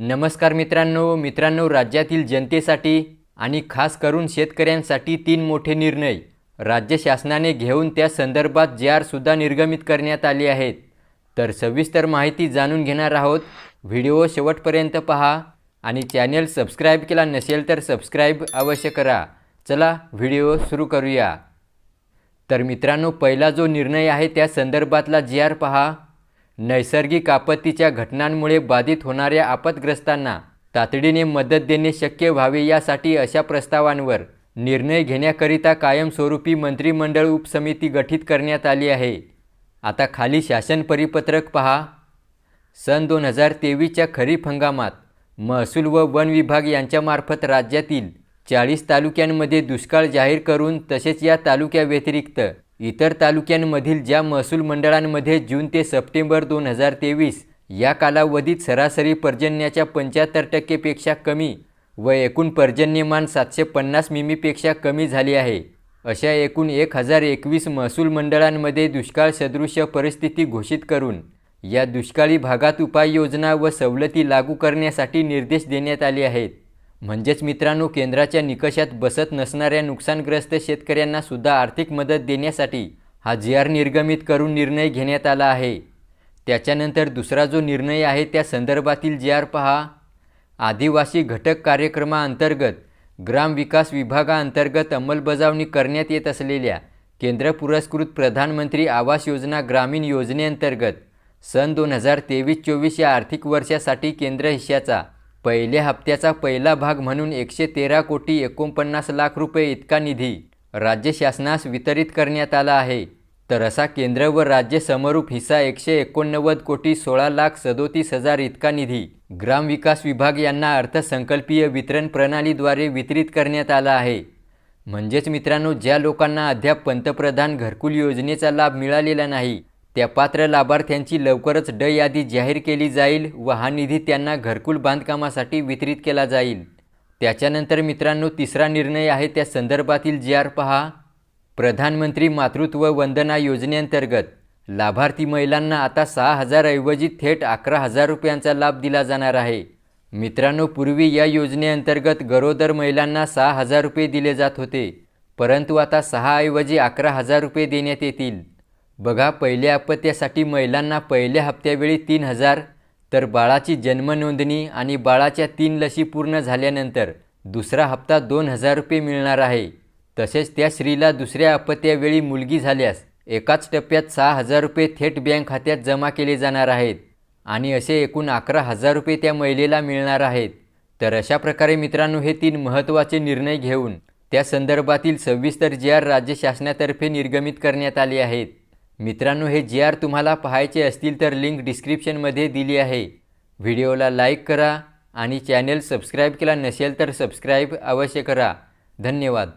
नमस्कार मित्रांनो मित्रांनो राज्यातील जनतेसाठी आणि खास करून शेतकऱ्यांसाठी तीन मोठे निर्णय. राज्य शासनाने घेऊन त्या संदर्भात जे आरसुद्धा निर्गमित करण्यात आले आहेत. तर सविस्तर माहिती जाणून घेणार आहोत. व्हिडिओ शेवटपर्यंत पहा आणि चॅनल सबस्क्राईब केला नसेल तर सबस्क्राईब अवश्य करा. चला व्हिडिओ सुरू करूया. तर मित्रांनो पहिला जो निर्णय आहे त्या संदर्भातला जी आर पहा. नैसर्गिक आपत्तीच्या घटनांमुळे बाधित होणाऱ्या आपतग्रस्तांना तातडीने मदत देणे शक्य व्हावे यासाठी अशा प्रस्तावांवर निर्णय घेण्याकरिता कायमस्वरूपी मंत्रिमंडळ उपसमिती गठीत करण्यात आली आहे. आता खाली शासन परिपत्रक पहा. सन दोन हजार तेवीसच्या खरीप हंगामात महसूल व वन विभाग यांच्यामार्फत राज्यातील चाळीस तालुक्यांमध्ये दुष्काळ जाहीर करून तसेच या तालुक्याव्यतिरिक्त इतर तालुक्यांमधील ज्या महसूल मंडळांमध्ये जून ते सप्टेंबर दोन हजार तेवीस या कालावधीत सरासरी पर्जन्याच्या पंच्याहत्तर टक्केपेक्षा कमी व एकूण पर्जन्यमान सातशे पन्नास मिमीपेक्षा कमी झाली आहे. अशा एकूण एक हजार एकवीस महसूल मंडळांमध्ये दुष्काळ सदृश्य परिस्थिती घोषित करून या दुष्काळी भागात उपाययोजना व सवलती लागू करण्यासाठी निर्देश देण्यात आले आहेत. म्हणजेच मित्रांनो केंद्राच्या निकषात बसत नसणाऱ्या नुकसानग्रस्त शेतकऱ्यांना सुद्धा आर्थिक मदत देण्यासाठी हा जी आर निर्गमित करून निर्णय घेण्यात आला आहे. त्याच्यानंतर दुसरा जो निर्णय आहे त्या संदर्भातील जी आर पहा. आदिवासी घटक कार्यक्रमाअंतर्गत ग्रामविकास विभागाअंतर्गत अंमलबजावणी करण्यात येत असलेल्या केंद्र पुरस्कृत प्रधानमंत्री आवास योजना ग्रामीण योजनेअंतर्गत सन दोन हजार तेवीस चोवीस या आर्थिक वर्षासाठी केंद्र हिश्श्याचा पहिल्या हप्त्याचा पहिला भाग म्हणून एकशे तेरा कोटी एकोणपन्नास लाख रुपये इतका निधी राज्य शासनास वितरित करण्यात आला आहे. तर असा केंद्र व राज्य समरूप हिस्सा एकशे एकोणनव्वद कोटी सोळा लाख सदोतीस हजार इतका निधी ग्रामविकास विभाग यांना अर्थसंकल्पीय वितरण प्रणालीद्वारे वितरित करण्यात आला आहे. म्हणजेच मित्रांनो ज्या लोकांना अद्याप पंतप्रधान घरकुल योजनेचा लाभ मिळालेला नाही त्या पात्र लाभार्थ्यांची लवकरच ड यादी जाहीर केली जाईल व हा निधी त्यांना घरकुल बांधकामासाठी वितरित केला जाईल. त्याच्यानंतर मित्रांनो तिसरा निर्णय आहे त्या संदर्भातील जी आर पहा. प्रधानमंत्री मातृत्व वंदना योजनेअंतर्गत लाभार्थी महिलांना आता सहा हजारऐवजी थेट अकरा हजार रुपयांचा लाभ दिला जाणार आहे. मित्रांनो पूर्वी या योजनेअंतर्गत गरोदर महिलांना सहा हजार रुपये दिले जात होते परंतु आता सहाऐवजी अकरा हजार रुपये देण्यात येतील. बघा पहिल्या अपत्यासाठी महिलांना पहिल्या हप्त्यावेळी तीन हजार तर बाळाची जन्मनोंदणी आणि बाळाच्या तीन लशी पूर्ण झाल्यानंतर दुसरा हप्ता दोन हजार रुपये मिळणार आहे. तसेच त्या स्त्रीला दुसऱ्या अपत्यावेळी मुलगी झाल्यास एकाच टप्प्यात सहा हजार रुपये थेट बँक खात्यात जमा केले जाणार आहेत आणि असे एकूण अकरा हजार रुपये त्या महिलेला मिळणार आहेत. तर अशा प्रकारे मित्रांनो हे तीन महत्त्वाचे निर्णय घेऊन त्या संदर्भातील सविस्तर जी आर राज्य शासनातर्फे निर्गमित करण्यात आले आहेत. मित्रांनो हे जी आर तुम्हाला पाहायचे असतील तर लिंक डिस्क्रिप्शनमध्ये दिली आहे. व्हिडिओला लाईक करा आणि चॅनेल सबस्क्राईब केला नसेल तर सबस्क्राईब अवश्य करा. धन्यवाद.